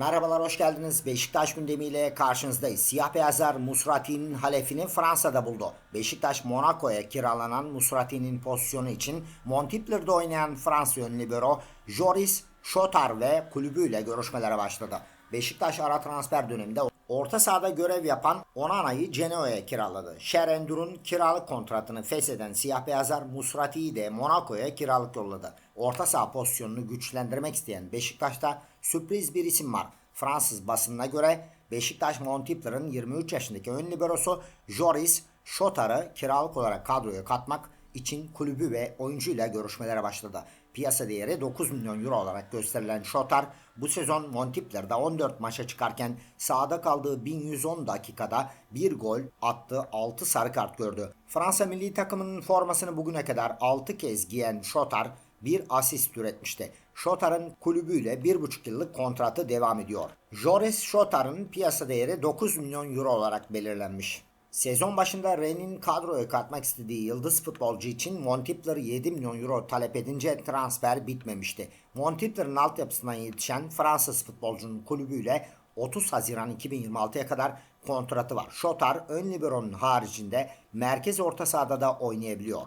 Merhabalar hoş geldiniz. Beşiktaş gündemiyle karşınızdayız. Siyah beyazlar Musrati'nin halefini Fransa'da buldu. Beşiktaş Monaco'ya kiralanan Musrati'nin pozisyonu için Montpellier'de oynayan Fransa ünlü libero Joris Chotar ve kulübüyle görüşmelere başladı. Beşiktaş ara transfer döneminde orta sahada görev yapan Onana'yı Genoa'ya kiraladı. Şerendur'un kiralık kontratını fesheden siyah beyazlar Musrati'yi de Monaco'ya kiralık yolladı. Orta saha pozisyonunu güçlendirmek isteyen Beşiktaş'ta sürpriz bir isim var. Fransız basınına göre Beşiktaş Montpellier'ın 23 yaşındaki ön liberosu Joris Chotar'ı kiralık olarak kadroya katmak için kulübü ve oyuncuyla görüşmelere başladı. Piyasa değeri 9 milyon euro olarak gösterilen Shotar bu sezon Montpellier'da 14 maça çıkarken sahada kaldığı 1110 dakikada bir gol attı 6 sarı kart gördü. Fransa milli takımının formasını bugüne kadar 6 kez giyen Shotar bir asist üretmişti. Shotar'ın kulübüyle 1,5 yıllık kontratı devam ediyor. Joris Shotar'ın piyasa değeri 9 milyon euro olarak belirlenmiş. Sezon başında Rennes'in kadroya katmak istediği yıldız futbolcu için Montpellier 7 milyon euro talep edince transfer bitmemişti. Montpellier'in altyapısından yetişen Fransız futbolcunun kulübüyle 30 Haziran 2026'ya kadar kontratı var. Shotar ön liberonun haricinde merkez orta sahada da oynayabiliyor.